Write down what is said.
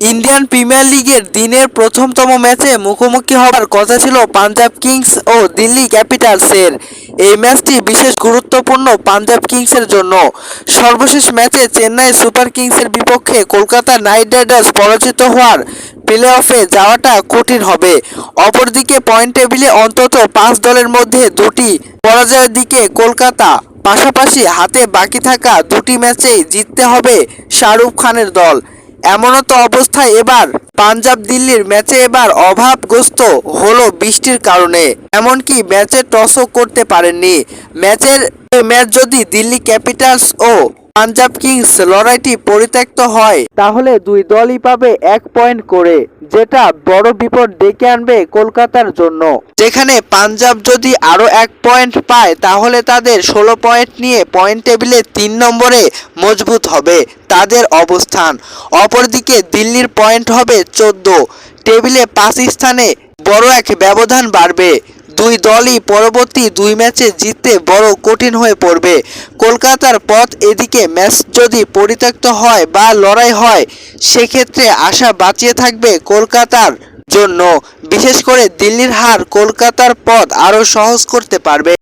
Indian premier লিগের দিনের প্রথমতম ম্যাচে মুখোমুখি হওয়ার কথা ছিল পাঞ্জাব কিংস ও দিল্লি ক্যাপিটালসের। এই ম্যাচটি বিশেষ গুরুত্বপূর্ণ পাঞ্জাব কিংসের জন্য। সর্বশেষ ম্যাচে চেন্নাই সুপার কিংসের বিপক্ষে কলকাতা নাইট রাইডার্স পরাজিত হওয়ার প্লে অফে যাওয়াটা কঠিন হবে। অপরদিকে পয়েন্ট টেবিলে অন্তত পাঁচ দলের মধ্যে দুটি পরাজয়ের দিকে কলকাতা, পাশাপাশি হাতে বাকি থাকা দুটি ম্যাচেই জিততে হবে শাহরুখ খানের দল। এমনও তো অবস্থায় এবার। পাঞ্জাব দিল্লির ম্যাচে এবার অভাবগ্রস্ত হলো বৃষ্টির কারণে। এমনকি ম্যাচে টসও করতে পারেননি। ম্যাচের, ম্যাচ যদি দিল্লি ক্যাপিটালস ও পাঞ্জাব কিংস লড়াইটি পরিত্যক্ত হয়। তাহলে দুই দলই পাবে এক পয়েন্ট করে যেটা বড় বিপদ ডেকে আনবে কলকাতার জন্য। যেখানে পাঞ্জাব যদি আরও এক পয়েন্ট পায় তাহলে তাদের ষোলো পয়েন্ট নিয়ে পয়েন্ট টেবিলে তিন নম্বরে মজবুত হবে তাদের অবস্থান। অপরদিকে দিল্লির পয়েন্ট হবে চোদ্দ। টেবিলে পাঁচ স্থানে বড় এক ব্যবধান বাড়বে। দুই দলই পরবর্তী দুই ম্যাচে জিততে বড় কঠিন হয়ে পড়বে। কলকাতার পথ এদিকে ম্যাচ যদি পরিত্যক্ত হয় বা লড়াই হয়, সেক্ষেত্রে আশা বাঁচিয়ে থাকবে কলকাতার জন্য। বিশেষ করে দিল্লির হার কলকাতার পথ আরও সহজ করতে পারবে।